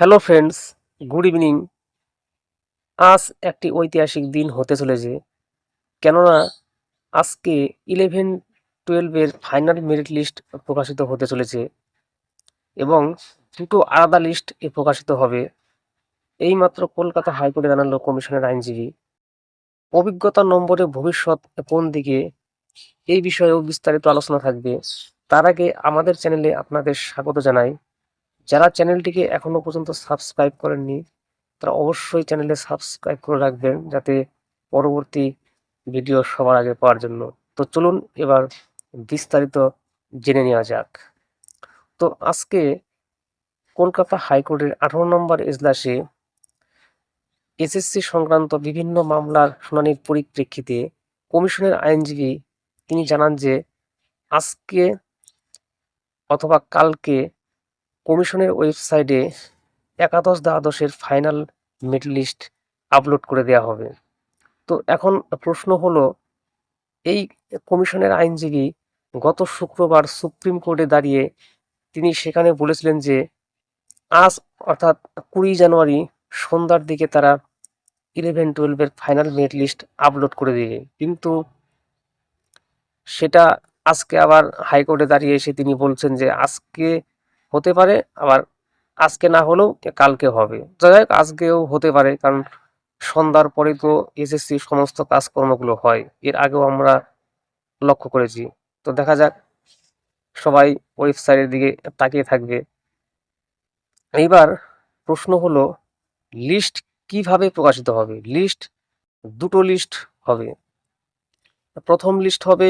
Hello friends good evening আজ একটি ঐতিহাসিক দিন হতে চলেছে। কেননা আজকে ইলেভেন টুয়েলভের ফাইনাল মেরিট লিস্ট প্রকাশিত হতে চলেছে এবং দুটো আলাদা লিস্ট এ প্রকাশিত হবে। এইমাত্র কলকাতা হাইকোর্টে জানালো কমিশনের আইনজীবী। অভিজ্ঞতা নম্বরে ভবিষ্যৎ কোন দিকে এই বিষয়েও বিস্তারিত আলোচনা থাকবে। তার আগে আমাদের চ্যানেলে আপনাদের স্বাগত জানাই। যারা চ্যানেলটিকে এখনও পর্যন্ত সাবস্ক্রাইব করেননি, তারা অবশ্যই চ্যানেলে সাবস্ক্রাইব করে রাখবেন যাতে পরবর্তী ভিডিও সবার আগে পাওয়ার জন্য। তো চলুন এবার বিস্তারিত জেনে নেওয়া যাক। তো আজকে কলকাতা হাইকোর্টের আঠারো নম্বর এজলাসে এসএসসি সংক্রান্ত বিভিন্ন মামলার শুনানির পরিপ্রেক্ষিতে কমিশনের আইনজীবী তিনি জানান যে আজকে অথবা কালকে কমিশনের ওয়েবসাইটে একাদশ দ্বাদশের ফাইনাল মেরিট লিস্ট আপলোড করে দেওয়া হবে। তো এখন প্রশ্ন হলো, এই কমিশনের আইনজীবী গত শুক্রবার সুপ্রিম কোর্টে দাঁড়িয়ে তিনি সেখানে বলেছিলেন যে, আজ অর্থাৎ কুড়ি জানুয়ারি সন্ধ্যার দিকে তারা ইলেভেন টুয়েলভের ফাইনাল মেরিট লিস্ট আপলোড করে দেবে। কিন্তু সেটা আজকে আবার হাইকোর্টে দাঁড়িয়ে এসে তিনি বলছেন যে, আজকে হতে পারে, আবার আজকে না হলেও কালকে হবে। যাই হোক, আজকেও হতে পারে, কারণ সন্ধ্যার পরে তো এসএসসি সমস্ত কাজকর্মগুলো হয়। এর আগেও আমরা লক্ষ্য করেছি। তো দেখা যাক, সবাই ওয়েবসাইটের দিকে তাকিয়ে থাকবে। এইবার প্রশ্ন হলো, লিস্ট কীভাবে প্রকাশিত হবে? লিস্ট, দুটো লিস্ট হবে। প্রথম লিস্ট হবে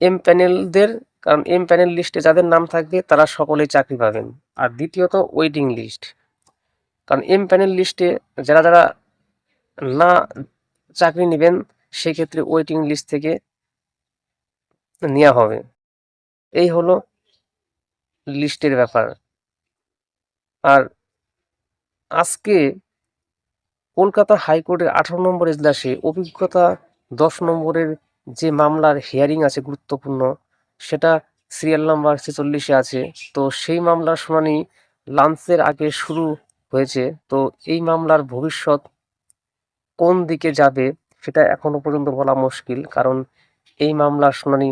এম প্যানেলদের কারণ এম প্যানেল লিস্টে যাদের নাম থাকবে, তারা সকলেই চাকরি পাবেন। আর দ্বিতীয়ত ওয়েটিং লিস্ট কারণ এম প্যানেল লিস্টে যারা যারা না চাকরি নেবেন, সেক্ষেত্রে ওয়েটিং লিস্ট থেকে নেওয়া হবে। এই হলো লিস্টের ব্যাপার। আর আজকে কলকাতা হাইকোর্টের আঠারো নম্বর এজলাসে অভিজ্ঞতা দশ নম্বরের যে মামলার হিয়ারিং আছে, গুরুত্বপূর্ণ সেটা সিরিয়াল নাম্বার ছেচল্লিশে আছে। তো সেই মামলার শুনানি লাঞ্চের আগে শুরু হয়েছে। তো এই মামলার ভবিষ্যৎ কোন দিকে যাবে সেটা এখনও পর্যন্ত বলা মুশকিল, কারণ এই মামলার শুনানি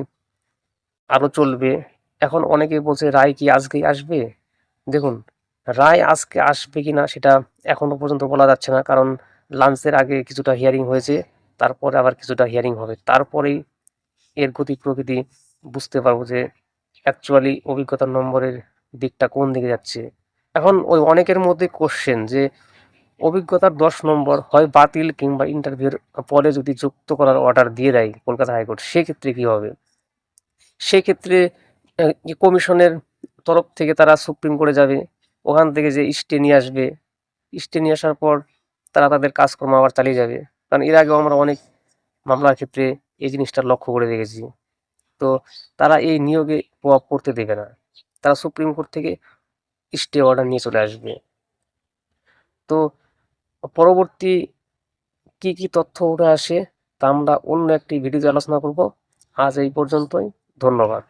আরও চলবে। এখন অনেকে বলছে, রায় কি আজকেই আসবে? দেখুন, রায় আজকে আসবে কি না সেটা এখনও পর্যন্ত বলা যাচ্ছে না, কারণ লাঞ্চের আগে কিছুটা হিয়ারিং হয়েছে, তারপরে আবার কিছুটা হিয়ারিং হবে। তারপরেই এর গতি প্রকৃতি বুঝতে পারব যে অ্যাকচুয়ালি অভিজ্ঞতার নম্বরের দিকটা কোন দিকে যাচ্ছে। এখন ওই অনেকের মধ্যে কোশ্চেন যে অভিজ্ঞতার দশ নম্বর হয় বাতিল কিংবা ইন্টারভিউর পরে যদি যুক্ত করার অর্ডার দিয়ে দেয় কলকাতা হাইকোর্ট, সেক্ষেত্রে কী হবে? সেক্ষেত্রে কমিশনের তরফ থেকে তারা সুপ্রিম কোর্টে যাবে, ওখান থেকে যে স্টে নিয়ে আসবে স্টে নিয়ে আসার পর তারা তাদের কাজকর্ম আবার চালিয়ে যাবে। কারণ এর আগেও আমরা অনেক মামলার ক্ষেত্রে এই জিনিসটা লক্ষ্য করে দেখেছি। তো তারা এই নিয়োগে প্রভাব পড়তে দেবে না। তারা সুপ্রিম কোর্ট থেকে স্টে অর্ডার নিয়ে চলে আসবে। তো পরবর্তী কি কি তথ্য উঠে আসে তা আমরা অন্য একটি ভিডিওতে আলোচনা করব। আজ এই পর্যন্তই। ধন্যবাদ।